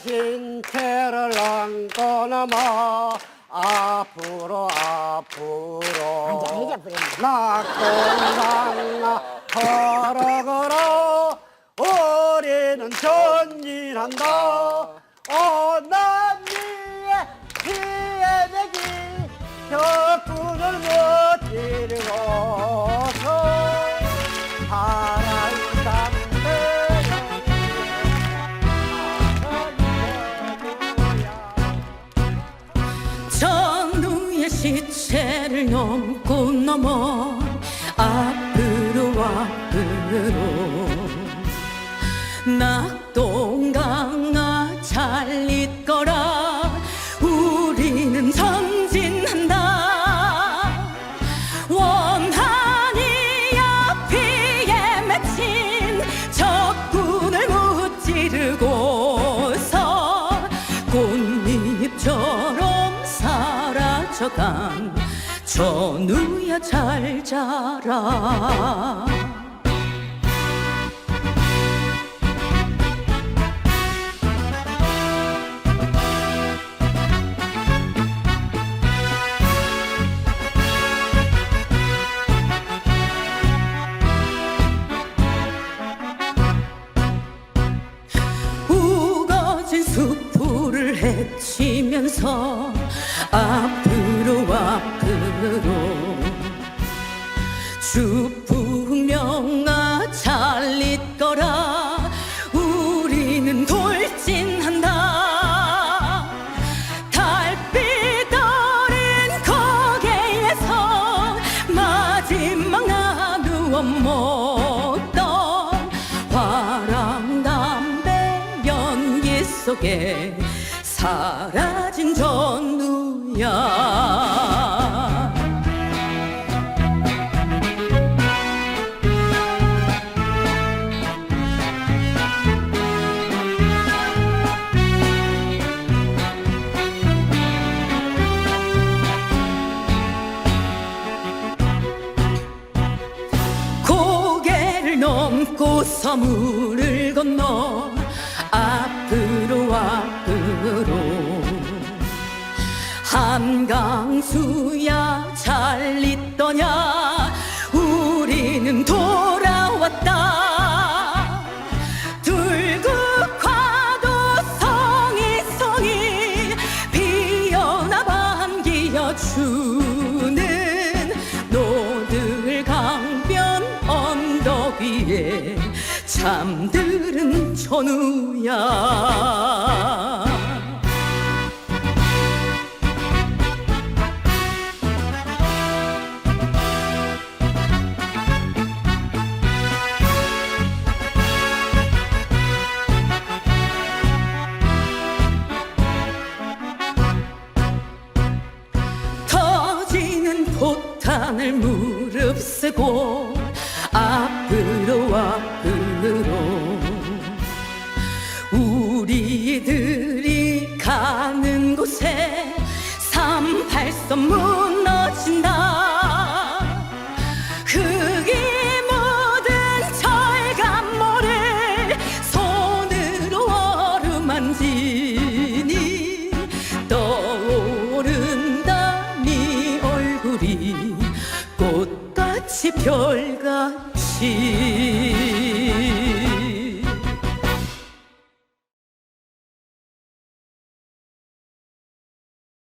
신체를 안고 넘어 앞으로 앞으로. 낙동강나 걸어 걸어. 우리는 전진한다 시체를 넘고 넘어 앞으로 앞으로. 낙동강 아 잘 있거라. 우리는 전 사라져간 전우야 잘 자라 나누어 먹던 화랑 담배 연기 속에 사라진 전우야 고 서물을 건너 앞으로 앞으로 한강수야 잘 있더냐 위에 잠들은 전우야. 터지는 포탄을 무릅쓰고 삼팔선 무너진다. 흙이 묻은 철감모를 손으로 어루만지니 떠오른다 네 얼굴이 꽃같이 별같이